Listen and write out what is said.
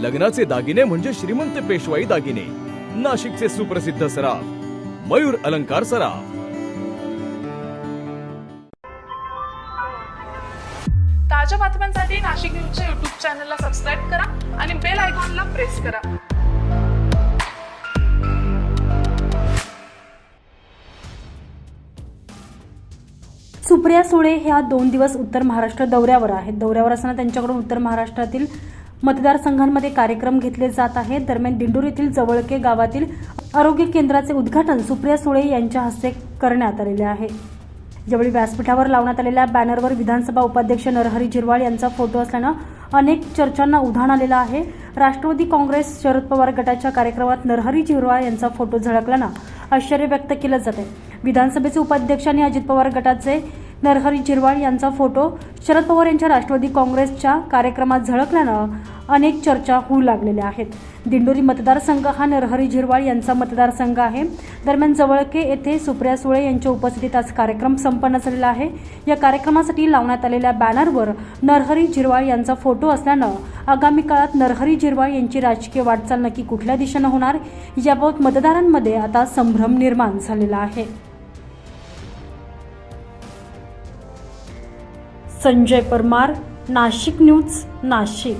लग्नाचे दागिने म्हणजे श्रीमंत पेशवाई दागिने. नाशिकचे सुप्रसिद्ध सराफ मयूर अलंकार सराफ. ताज्या बातम्यांसाठी नाशिक न्यूजच्या युट्यूब चॅनलला सबस्क्राईब करा आणि बेल आयकॉनला प्रेस करा. सुप्रिया सुळे ह्या दोन दिवस उत्तर महाराष्ट्र दौऱ्यावर आहेत. दौऱ्यावर असताना त्यांच्याकडून उत्तर महाराष्ट्रातील मतदारसंघांमध्ये कार्यक्रम घेतले जात आहेत. दरम्यान दिंडोर येथील जवळके गावातील आरोग्य केंद्राचे उद्घाटन सुप्रिया सुळे यांच्या हस्ते करण्यात आलेले आहे. यावेळी व्यासपीठावर लावण्यात आलेल्या बॅनरवर विधानसभा उपाध्यक्ष नरहरी झिरवाळ यांचा फोटो असल्यानं अनेक चर्चांना उधाण आलेलं आहे. राष्ट्रवादी काँग्रेस शरद पवार गटाच्या कार्यक्रमात नरहरी झिरवाळ यांचा फोटो झळकल्यानं आश्चर्य व्यक्त केलं जाते विधानसभेचे उपाध्यक्ष आणि अजित पवार गटाचे नरहरी झिरवाळ यांचा फोटो शरद पवार यांच्या राष्ट्रवादी काँग्रेसच्या कार्यक्रमात झळकल्यानं अनेक चर्चा होऊ लागलेल्या आहेत. दिंडोरी मतदारसंघ हा नरहरी झिरवाळ यांचा मतदारसंघ आहे. दरम्यान जवळके येथे सुप्रिया सुळे यांच्या उपस्थितीत आज कार्यक्रम संपन्न झालेला आहे. या कार्यक्रमासाठी लावण्यात आलेल्या बॅनरवर नरहरी झिरवाळ यांचा फोटो असल्यानं आगामी काळात नरहरी झिरवाळ यांची राजकीय वाटचाल नक्की कुठल्या दिशेनं होणार? याबाबत मतदारांमध्ये आता संभ्रम निर्माण झालेला आहे. संजय परमार नाशिक न्यूज नाशिक.